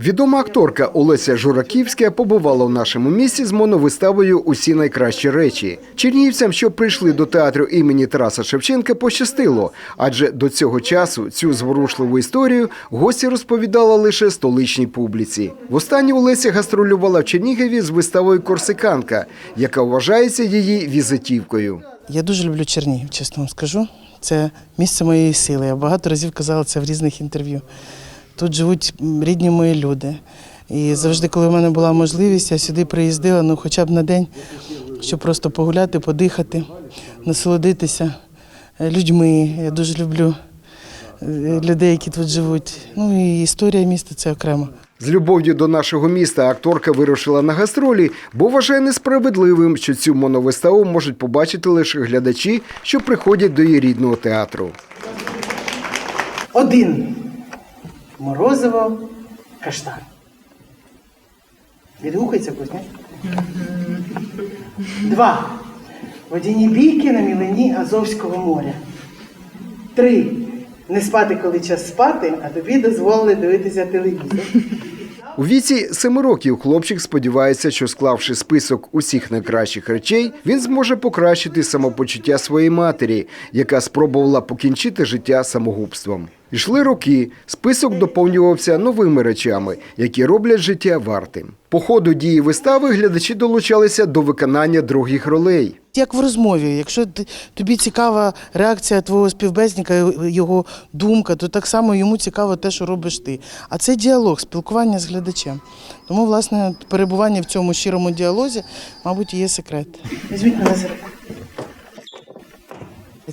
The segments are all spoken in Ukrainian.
Відома акторка Олеся Жураківська побувала в нашому місті з моновиставою Усі найкращі речі. Чернігівцям, що прийшли до театру імені Тараса Шевченка, пощастило, адже до цього часу цю зворушливу історію гості розповідала лише столичній публіці. Востаннє Олеся гастролювала в Чернігові з виставою Корсиканка, яка вважається її візитівкою. Я дуже люблю Чернігів, чесно вам скажу. Це місце моєї сили. Я багато разів казала це в різних інтерв'ю. Тут живуть рідні мої люди. І завжди, коли в мене була можливість, я сюди приїздила, ну хоча б на день, щоб просто погуляти, подихати, насолодитися е, людьми. Я дуже люблю е, людей, які тут живуть. Ну і історія міста це окремо. З любов'ю до нашого міста акторка вирушила на гастролі, бо вважає несправедливим, що цю моновиставу можуть побачити лише глядачі, що приходять до її рідного театру. Один. Морозиво, каштан. Відгукується хтось, ні? Два. Водяні бійки на мілині Азовського моря. Три. Не спати, коли час спати, а тобі дозволили дивитися телевізор. У віці семи років хлопчик сподівається, що склавши список усіх найкращих речей, він зможе покращити самопочуття своєї матері, яка спробувала покінчити життя самогубством. Ішли роки, список доповнювався новими речами, які роблять життя вартим. По ходу дії вистави глядачі долучалися до виконання других ролей. Як в розмові, якщо тобі цікава реакція твого співбезника, його думка, то так само йому цікаво те, що робиш ти. А це діалог, спілкування з глядачем. Тому, власне, перебування в цьому щирому діалозі, мабуть, є секрет. Візьміть мене за руку.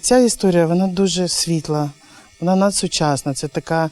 Ця історія вона дуже світла, вона надсучасна. Це така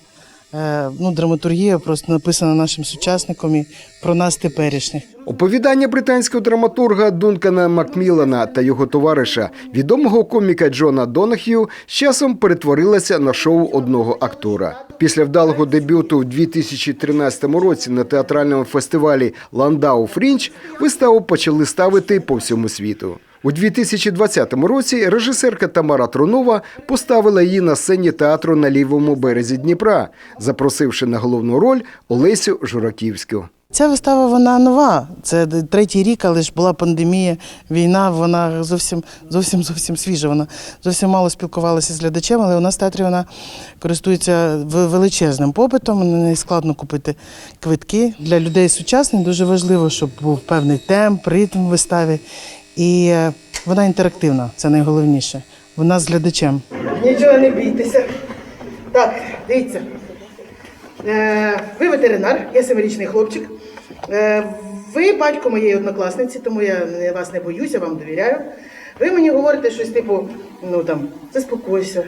е, ну, драматургія, просто написана нашим сучасником і про нас теперішніх. Оповідання британського драматурга Дункана Макмілана та його товариша, відомого коміка Джона Донах'ю, з часом перетворилося на шоу одного актора. Після вдалого дебюту в 2013 році на театральному фестивалі Ландау Фрінч виставу почали ставити по всьому світу. У 2020 році режисерка Тамара Трунова поставила її на сцені театру на лівому березі Дніпра, запросивши на головну роль Олесю Жураківську. Ця вистава вона нова. Це третій рік, але ж була пандемія, війна. Вона зовсім зовсім зовсім свіжа. Вона зовсім мало спілкувалася з глядачем, але у нас в театрі вона користується величезним попитом. На складно купити квитки. Для людей сучасних дуже важливо, щоб був певний темп, ритм в виставі. І е, вона інтерактивна, це найголовніше. Вона з глядачем. Нічого не бійтеся. Так, дивіться. Е, ви ветеринар, я семирічний хлопчик. Е, ви батько моєї однокласниці, тому я вас не боюся, вам довіряю. Ви мені говорите щось типу, ну там, заспокойся,